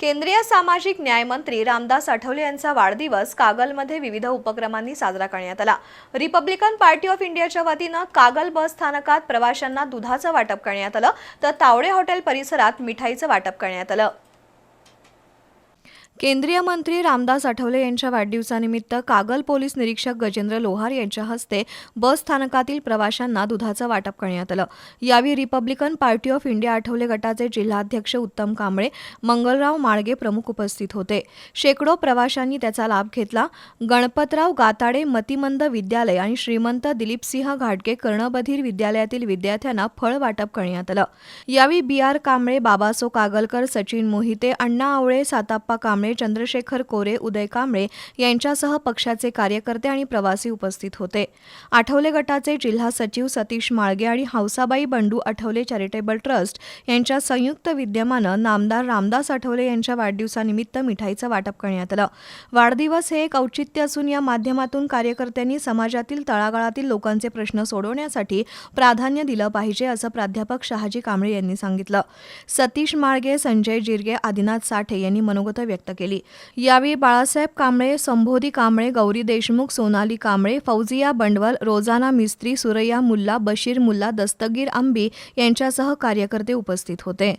केंद्रीय सामाजिक न्याय मंत्री रामदास आठवले यांचा वाढदिवस कागलमध्ये विविध उपक्रमांनी साजरा करण्यात आला. रिपब्लिकन पार्टी ऑफ इंडियाच्या वतीनं कागल बस स्थानकात प्रवाशांना दुधाचं वाटप करण्यात आलं तर तावडे हॉटेल परिसरात मिठाईचं वाटप करण्यात आलं. केंद्रीय मंत्री रामदास आठवले यांच्या वाढदिवसानिमित्त कागल पोलीस निरीक्षक गजेंद्र लोहार यांच्या हस्ते बस स्थानकातील प्रवाशांना दुधाचं वाटप करण्यात आलं. यावेळी Republican Party of India Athawale गटाचे जिल्हाध्यक्ष उत्तम कांबळे मंगलराव माळगे प्रमुख उपस्थित होते. शेकडो प्रवाशांनी त्याचा लाभ घेतला. गणपतराव गाताडे मतिमंद विद्यालय आणि श्रीमंत दिलीपसिंह घाटगे कर्णबधीर विद्यालयातील विद्यार्थ्यांना फळ वाटप करण्यात आलं. यावेळी बी आर कांबळे बाबासो कागलकर सचिन मोहिते अण्णा आवळे साताप्पा कांबळे चंद्रशेखर कोरे उदय कांबळे यांच्यासह पक्षाचे कार्यकर्ते आणि प्रवासी उपस्थित होते. आठवले गटाचे जिल्हा सचिव सतीश माळगे आणि हौसाबाई बंडू आठवले चॅरिटेबल ट्रस्ट यांच्या संयुक्त विद्यमानं नामदार रामदास आठवले यांच्या वाढदिवसानिमित्त मिठाईचं वाटप करण्यात आलं. वाढदिवस हे एक औचित्य असून या माध्यमातून कार्यकर्त्यांनी समाजातील तळागाळातील लोकांचे प्रश्न सोडवण्यासाठी प्राधान्य दिलं पाहिजे असं प्राध्यापक शहाजी कांबळे यांनी सांगितलं. सतीश माळगे संजय जिरगे आदिनाथ साठे यांनी मनोगत व्यक्त केली. यावेळी बाळासाहेब कांबळे संबोधी कांबळे गौरी देशमुख सोनाली कांबळे फौजिया बंडवल रोजाना मिस्त्री सुरैया मुल्ला बशीर मुल्ला दस्तगीर आंबी यांच्यासह कार्यकर्ते उपस्थित होते.